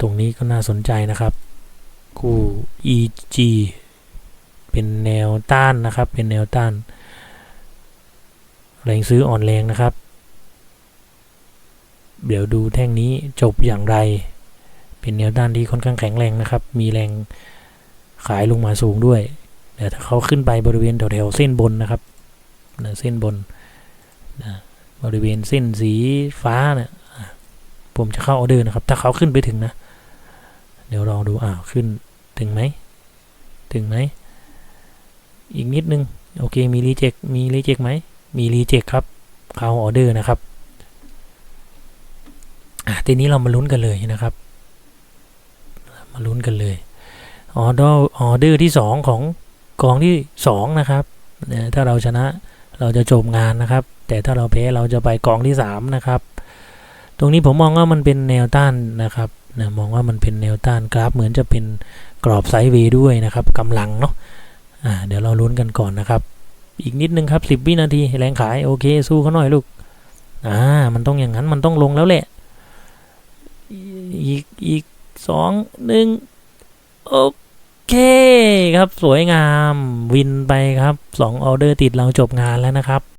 ตรงนี้ก็น่าสนใจนะครับ คู่ EG เป็นแนวต้านนะครับ เป็นแนวต้าน แรงซื้ออ่อนแรงนะครับ เดี๋ยวดูแท่งนี้จบอย่างไร เป็นแนวต้านที่ค่อนข้างแข็งแรงนะครับ มีแรงขายลงมาสูงด้วยแต่ถ้าเขาขึ้นไปบริเวณแถวๆเส้นบนนะครับนะเส้นบนนะบริเวณเส้นสีฟ้าเนะี่ย ผมจะเข้าออเดอร์นะครับ ถ้าเขาขึ้นไปถึงนะ เดี๋ยวลองดูอ้าวขึ้นถึงไหม ถึงไหม อีกนิดนึง โอเค มีรีเจ็ค มีรีเจ็คไหม มีรีเจ็คครับ เข้าออเดอร์นะครับอะทีนี้เรามาลุ้นกันเลยนะครับ มาลุ้นกันเลย ออเดอร์ ออเดอร์ที่สองของกองที่สองนะครับเนี่ยถ้าเราชนะเราจะจบงานนะครับ แต่ถ้าเราแพ้เราจะไปกองที่สามนะครับ ตรงนี้ผมมองว่ามันเป็นแนวต้านนะครับนะมองว่ามันเป็นแนวต้านกราฟเหมือนจะเป็นกรอบไซด์เวย์ด้วยนะครับกำลังเนาะอ่าเดี๋ยวเราลุ้นกันก่อนนะครับ อีกนิดนึงครับสิบวินาทีแรงขายโอเค สู้เขาหน่อยลูกอ่ามันต้องอย่างนั้นมันต้องลงแล้วแหละ อีกอีกสองหนึ่งโอเคครับสวยงามวินไปครับสองออเดอร์ติดเราจบงานแล้วนะครับ